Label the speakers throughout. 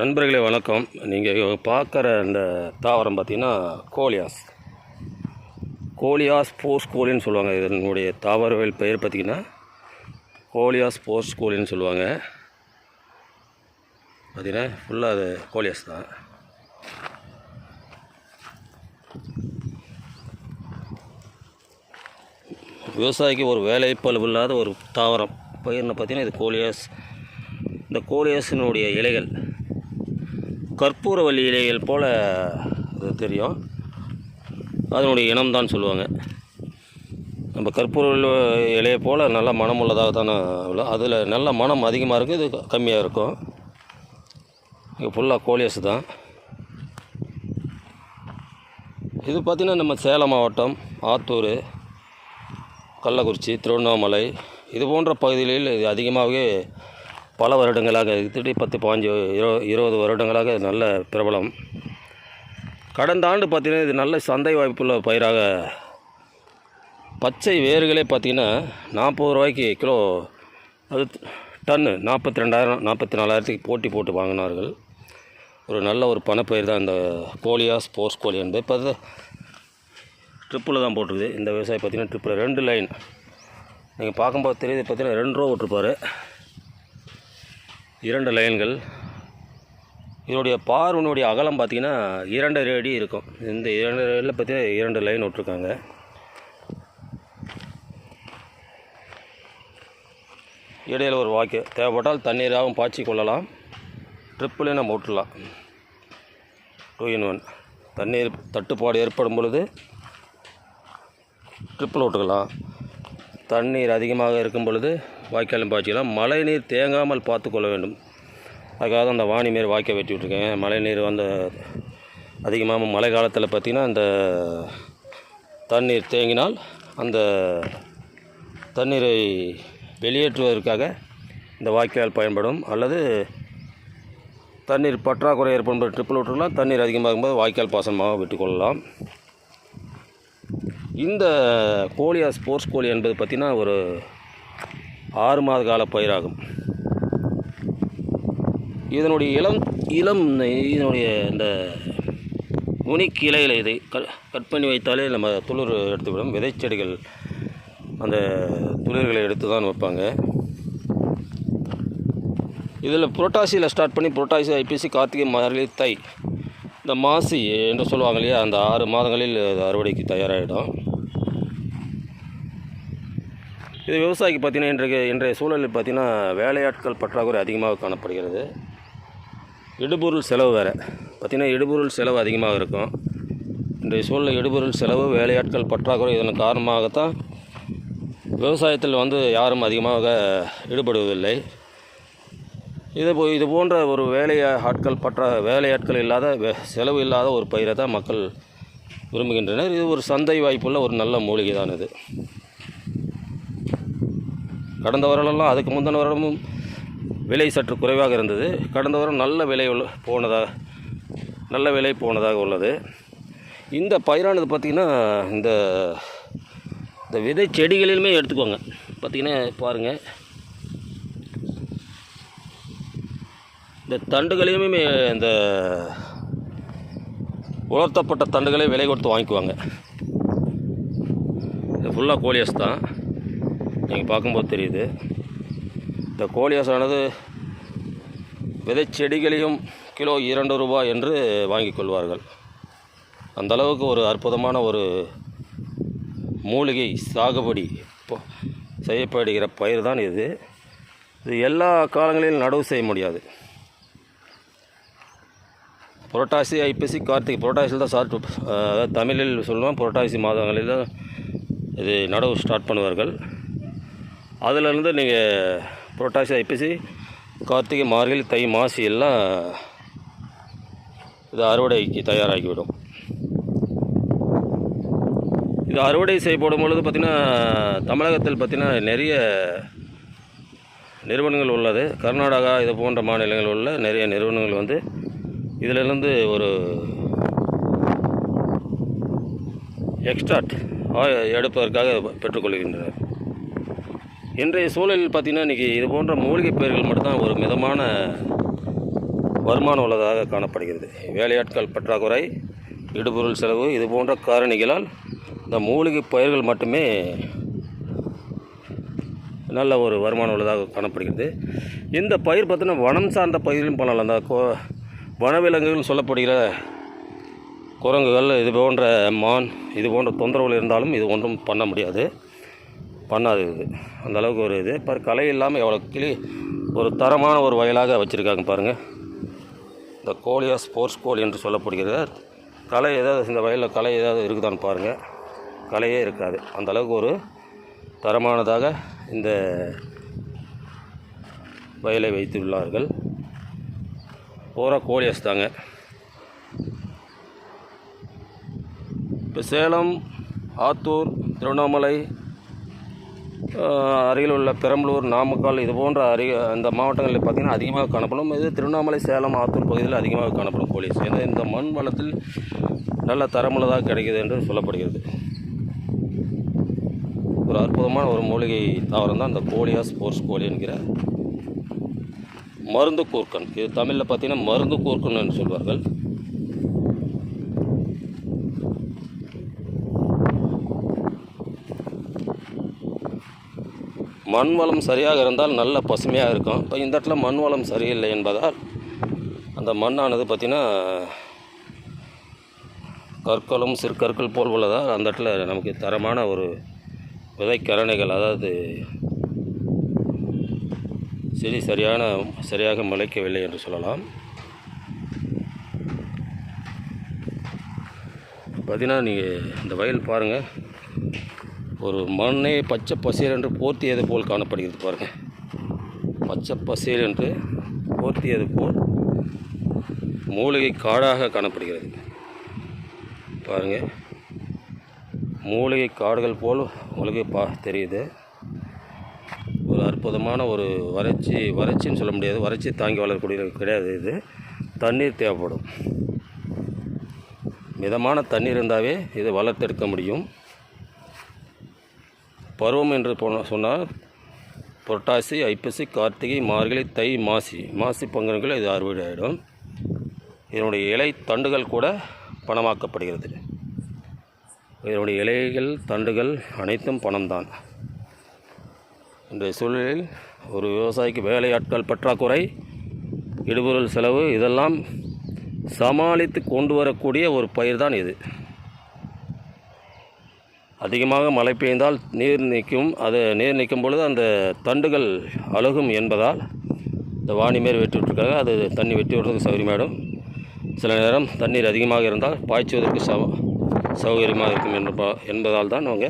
Speaker 1: நண்பர்களே வணக்கம். நீங்கள் பார்க்குற இந்த தாவரம் பார்த்தீங்கன்னா கோலியாஸ். கோலியாஸ் போஸ் கோலின்னு சொல்லுவாங்க. இதனுடைய தாவரவியல் பெயர் பார்த்தீங்கன்னா கோலியாஸ் போஸ் கோலின்னு சொல்லுவாங்க. பார்த்தீங்கன்னா ஃபுல்லாக அது கோலியாஸ் தான். விவசாயிக்கு ஒரு வேலைப்பளவு இல்லாத ஒரு தாவரம். பயிர்னு பார்த்தீங்கன்னா இது கோலியாஸ். இந்த கோலியாஸினுடைய இலைகள். கற்பூரவள்ளி இலைகள் போல் அது தெரியும். அதனுடைய இனம்தான் சொல்லுவாங்க. நம்ம கற்பூர இலையை போல் நல்ல மனம் உள்ளதாக தானே அதில் நல்ல மனம் அதிகமாக இருக்குது இது கம்மியாக இருக்கும். இது ஃபுல்லாக கோலியஸ் தான். இது பார்த்திங்கன்னா நம்ம சேலம் மாவட்டம் ஆத்தூர் கள்ளக்குறிச்சி திருவண்ணாமலை இது போன்ற பகுதிகளில் இது அதிகமாகவே பல வருடங்களாக திருடி பத்து பாஞ்சு இரு இருபது வருடங்களாக நல்ல பிரபலம். கடந்த ஆண்டு பார்த்திங்கன்னா இது நல்ல சந்தை வாய்ப்புள்ள பயிராக. பச்சை வேர்களே பார்த்திங்கன்னா நாற்பது ரூபாய்க்கு கிலோ அது டன்னு நாற்பத்தி ரெண்டாயிரம் நாற்பத்தி நாலாயிரத்துக்கு போட்டி போட்டு வாங்கினார்கள். ஒரு நல்ல ஒரு பணப்பயிர் தான் இந்த கோலியா ஸ்போர்ட்ஸ் கோழி என்பது. இப்போ அது ட்ரிப்பில் தான் போட்டிருக்குது. இந்த விவசாயம் பார்த்திங்கன்னா ட்ரிப்பில் ரெண்டு லைன். நீங்கள் பார்க்கும்போது தெரியுது பார்த்தீங்கன்னா ரெண்டு ரூபா விட்டுருப்பாரு இரண்டு லைன்கள். இதனுடைய பார்வனுடைய அகலம் பார்த்திங்கன்னா இரண்டு அடி இருக்கும். இந்த இரண்டு அடியில் பார்த்தீங்கன்னா இரண்டு லைன் விட்ருக்காங்க இடையில் ஒரு வாக்கு. தேவைப்பட்டால் தண்ணீராகவும் பாய்ச்சி கொள்ளலாம். ட்ரிப்பிலே நம்ம விட்டுலாம் டூ இன் ஒன் தண்ணீர் தட்டுப்பாடு ஏற்படும் பொழுது ட்ரிப்பில் விட்டுக்கலாம். தண்ணீர் அதிகமாக இருக்கும் பொழுது வாய்க்காலும் பாய்ச்சிக்கலாம். மழை நீர் தேங்காமல் பார்த்து கொள்ள வேண்டும். அதுக்காக தான் அந்த வாணி மாரி வாய்க்கால் வெட்டி விட்ருக்கேன் மழை நீர் வந்து அதிகமாக மழை காலத்தில் பார்த்திங்கன்னா அந்த தண்ணீர் தேங்கினால் அந்த தண்ணீரை வெளியேற்றுவதற்காக இந்த வாய்க்கால் பயன்படும். அல்லது தண்ணீர் பற்றாக்குறை ஏற்படும். ட்ரிப்பில் விட்டுருக்கலாம். தண்ணீர் அதிகமாகும்போது வாய்க்கால் பாசனமாக விட்டுக்கொள்ளலாம் இந்த கோழியா ஸ்போர்ட்ஸ் கோழி என்பது பார்த்திங்கன்னா ஒரு ஆறு மாத கால பயிராகும். இதனுடைய இளம் இளம் இதனுடைய இந்த நுனி கிளையில் இதை கட் கட் பண்ணி வைத்தாலே நம்ம துளிர் எடுத்துவிடும். விதைச்செடிகள் அந்த துளிர்களை எடுத்து தான் வைப்பாங்க. இதில் புரட்டாசியில் ஸ்டார்ட் பண்ணி புரட்டாசி ஐபிசி கார்த்திகை மார்கழி தை இந்த மாசி என்று சொல்லுவாங்க இல்லையா? அந்த ஆறு மாதங்களில் அறுவடைக்கு தயாராகிடும். இது விவசாயிக்கு பார்த்தீங்கன்னா இன்றைக்கு இன்றைய சூழலில் பார்த்திங்கன்னா வேலையாட்கள் பற்றாக்குறை அதிகமாக காணப்படுகிறது. இடுபொருள் செலவு வேறு. பார்த்திங்கன்னா இடுபொருள் செலவு அதிகமாக இருக்கும். இன்றைய சூழலில் இடுபொருள் செலவு வேலையாட்கள் பற்றாக்குறை இதன் காரணமாகத்தான் விவசாயத்தில் வந்து யாரும் அதிகமாக ஈடுபடுவதில்லை. இது போ இது போன்ற ஒரு வேலை ஆட்கள் பற்ற வேலையாட்கள் இல்லாத வே- செலவு இல்லாத ஒரு பயிரை தான் மக்கள் விரும்புகின்றனர். இது ஒரு சந்தை வாய்ப்புள்ள ஒரு நல்ல மூலிகை தான் இது. கடந்த வருடம்லாம் அதுக்கு முந்தின வருடமும் விலை சற்று குறைவாக இருந்தது. கடந்த வாரம் நல்ல விலை உள்ள போனதாக நல்ல விலை போனதாக உள்ளது. இந்த பயிரானது பார்த்திங்கன்னா இந்த இந்த விதை செடிகளிலுமே எடுத்துக்கோங்க. பார்த்திங்கன்னா பாருங்கள் இந்த தண்டுகளையுமே இந்த உலர்த்தப்பட்ட தண்டுகளை விலை கொடுத்து வாங்கிக்குவாங்க. இது ஃபுல்லாக கோலியாஸ் தான் நீங்கள் பார்க்கும்போது தெரியுது. இந்த கோழியாசானது ஆனது விதை செடிகளையும் கிலோ இரண்டு ரூபாய் என்று வாங்கி கொள்வார்கள். அந்தளவுக்கு ஒரு அற்புதமான ஒரு மூலிகை சாகுபடி இப்போ- செய்யப்படுகிற பயிர் தான் இது. இது எல்லா காலங்களிலும் நடவு செய்ய முடியாது. புரட்டாசி ஐப்பசி கார்த்திகை புரட்டாசியில் தான் ஸ்டார்ட் அதாவது தமிழில் சொல்லுவோம் புரட்டாசி மாதங்களில் தான் இது நடவு ஸ்டார்ட் பண்ணுவார்கள். அதிலிருந்து நீங்கள் புரட்டாசி ஐப்பசி கார்த்திகை மார்கழி தை மாசி எல்லாம் இது அறுவடைக்கு தயாராகிவிடும். இது அறுவடை செய்யப்படும் பொழுது பார்த்திங்கன்னா தமிழகத்தில் பார்த்திங்கன்னா நிறைய நிறுவனங்கள் உள்ளது. கர்நாடகா இது போன்ற மாநிலங்கள் உள்ள நிறைய நிறுவனங்கள் வந்து இதிலிருந்து ஒரு எக்ஸ்ட்ராட் எடுப்பதற்காக பெற்றுக்கொள்கின்றனர் இன்றைய சூழலில் பார்த்திங்கன்னா இன்றைக்கி இது போன்ற மூலிகை பயிர்கள் மட்டும்தான் ஒரு மிதமான வருமானம் உள்ளதாக காணப்படுகிறது. வேலையாட்கள் பற்றாக்குறை இடுபொருள் செலவு இது போன்ற காரணிகளால் இந்த மூலிகை பயிர்கள் மட்டுமே நல்ல ஒரு வருமானம் உள்ளதாக காணப்படுகிறது. இந்த பயிர் பார்த்தீங்கன்னா வனம் சார்ந்த பயிரும் பண்ணலாம் அந்த கோ வனவிலங்குகள் சொல்லப்படுகிற குரங்குகள் இது போன்ற மான் இது போன்ற தொந்தரவுகள் இருந்தாலும் இது ஒன்றும் பண்ண முடியாது. பண்ணாது இது. அந்த அளவுக்கு ஒரு இது. பாரு களை இல்லாமல் எவ்வளோ கிளி ஒரு தரமான ஒரு வயலாக வச்சுருக்காங்க பாருங்கள் இந்த கோழியாக ஸ்போர்ட்ஸ் கோழி என்று சொல்லப்படுகிறது. களை ஏதாவது இந்த வயலில் களை ஏதாவது இருக்குதான்னு பாருங்கள் கலையே இருக்காது. அந்தளவுக்கு ஒரு தரமானதாக இந்த வயலை வைத்துள்ளார்கள். பூரா கோழியாஸ் தாங்க. இப்போ சேலம் ஆத்தூர் திருவண்ணாமலை அருகில் உள்ள பெரம்பலூர் நாமக்கல் இது போன்ற அருக அந்த மாவட்டங்களில் பார்த்திங்கன்னா அதிகமாக காணப்படும். இது திருவண்ணாமலை சேலம் ஆத்தூர் பகுதியில் அதிகமாக காணப்படும் கோழி ஏன்னா இந்த மண் வளத்தில் நல்ல தரமுள்ளதாக கிடைக்குது என்று சொல்லப்படுகிறது. ஒரு அற்புதமான ஒரு மூலிகை தாவரம் தான் இந்த கோலியா ஸ்போர்ட்ஸ் கோழி என்கிற மருந்து கூர்க்கன். இது தமிழில் பார்த்தீங்கன்னா மருந்து கூர்க்கன் என்று சொல்வார்கள். மண் வளம் சரியாக இருந்தால் நல்ல பசுமையாக இருக்கும். இப்போ இந்த இடத்துல மண் வளம் சரியில்லை என்பதால் அந்த மண்ணானது பார்த்திங்கன்னா கற்களும் சிற்கற்கள் போல் உள்ளதால் அந்த இடத்துல நமக்கு தரமான ஒரு விதைக்கரணைகள் அதாவது செடி சரியான சரியாக முளைக்கவில்லை என்று சொல்லலாம். பார்த்தீங்கன்னா நீங்கள் இந்த வயல் பாருங்கள் ஒரு மண்ணே பச்சை பசேல் என்று போர்த்தியது போல் காணப்படுகிறது பாருங்கள் பச்சை பசேல் என்று போர்த்தியது போல் மூலிகை காடாக காணப்படுகிறது. பாருங்கள் மூலிகை காடுகள் போல் உங்களுக்கு பா தெரியுது. ஒரு அற்புதமான ஒரு வறட்சி வறட்சின்னு சொல்ல முடியாது. வறட்சி தாங்கி வளரக்கூடிய கிடையாது இது. தண்ணீர் தேவைப்படும். மிதமான தண்ணீர் இருந்தாவே இதை வளர்த்தெடுக்க முடியும். பருவம் என்று சொன்னால் புரட்டாசி ஐப்பசி கார்த்திகை மார்கழி தை மாசி. மாசி பங்குகள் இது அறுவடை ஆகிடும் இதனுடைய இலை தண்டுகள் கூட பணமாக்கப்படுகிறது. இதனுடைய இலைகள் தண்டுகள் அனைத்தும் பணம்தான். இன்றைய சூழலில் ஒரு விவசாயிக்கு வேலையாட்கள் பற்றாக்குறை இடுபொருள் செலவு இதெல்லாம் சமாளித்து கொண்டு வரக்கூடிய ஒரு பயிர் தான் இது. அதிகமாக மழை பெய்ந்தால் நீர் நிற்கும் அது நீர் நிற்கும் பொழுது அந்த தண்டுகள் அழுகும் என்பதால் இந்த வாணி மாரி வெட்டி விட்டுருக்காங்க அது தண்ணி வெட்டி விடுறதுக்கு சௌகரியமாயிடும் சில நேரம் தண்ணீர் அதிகமாக இருந்தால் பாய்ச்சுவதற்கு சௌ சௌகரியமாக இருக்கும் என்ப என்பதால் தான் அவங்க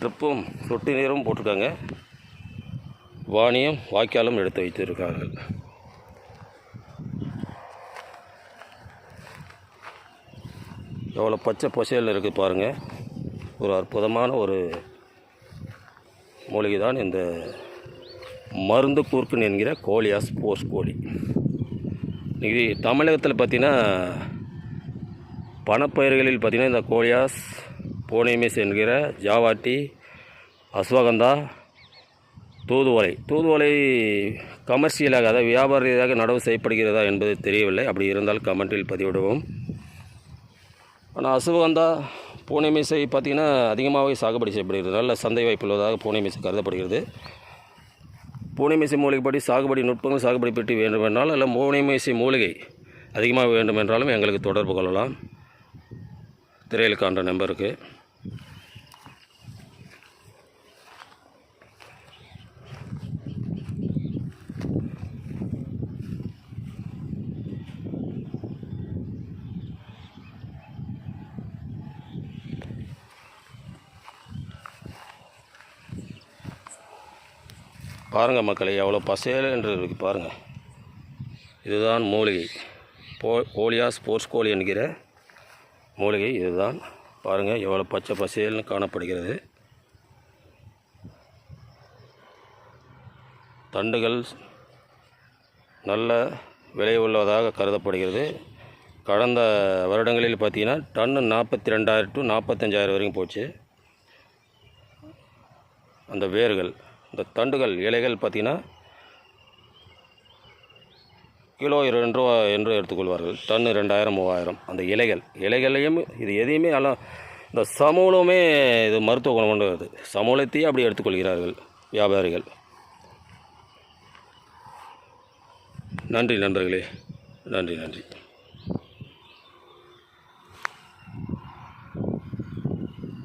Speaker 1: ட்ரிப்பும் சொட்டு நீரும் போட்டிருக்காங்க. வாணியும் வாய்க்காலும் எடுத்து வைத்திருக்கார்கள் எவ்வளோ பச்சை பசையில் இருக்குது பாருங்கள் ஒரு அற்புதமான ஒரு மூலிகை தான் இந்த மருந்து கூர்க்குன்னு என்கிற கோழியாஸ் போஸ் கோழி இன்றைக்கி தமிழகத்தில் பார்த்திங்கன்னா பணப்பயிர்களில் பார்த்தீங்கன்னா இந்த கோழியாஸ் போனேமிஸ் என்கிற ஜாவாட்டி அஸ்வகந்தா தூதுவலை தூதுவலை கமர்ஷியலாக அதாவது வியாபார ரீதியாக நடவு செய்யப்படுகிறதா என்பது தெரியவில்லை. அப்படி இருந்தால் கமெண்டில் பதிவிடுவோம். ஆனால் அசுவகந்தா பூனை மீசை பார்த்திங்கன்னா அதிகமாகவே சாகுபடி செய்யப்படுகிறது. நல்ல சந்தை வாய்ப்பு உள்ளதாக பூனை மீசை கருதப்படுகிறது. பூனை மீசை மூலிகைப்படி சாகுபடி நுட்பங்கள் சாகுபடி பெட்டி வேண்டுமென்றால் அல்ல பூனை மீசை மூலிகை அதிகமாக வேண்டுமென்றாலும் எங்களுக்கு தொடர்பு கொள்ளலாம். திரையில் காண்ற நம்பருக்கு பாருங்கள் மக்களை எவ்வளோ பசேல் என்று இருக்குது பாருங்கள் இதுதான் மூலிகை. போ கோலியா ஸ்போர்ட்ஸ் கோழி என்கிற மூலிகை இதுதான். பாருங்கள் எவ்வளோ பச்சை பசேல்னு காணப்படுகிறது. தண்டுகள் நல்ல விலை உள்ளதாக கருதப்படுகிறது. கடந்த வருடங்களில் பார்த்தீங்கன்னா டன்னு நாற்பத்தி ரெண்டாயிரம் டு நாற்பத்தஞ்சாயிரம் வரைக்கும் போச்சு. அந்த வேர்கள் இந்த தண்டுகள் இலைகள் பார்த்திங்கன்னா கிலோ ரெண்டு ரூபா என்று எடுத்துக்கொள்வார்கள். டன்னு ரெண்டாயிரம் மூவாயிரம். அந்த இலைகள். இலைகளையும் இது எதையுமே எல்லாம் இந்த சமூலமே இது மருத்துவ குணம் கொண்டது. சமூலத்தையே அப்படி எடுத்துக்கொள்கிறார்கள் வியாபாரிகள். நன்றி நண்பர்களே. நன்றி நன்றி.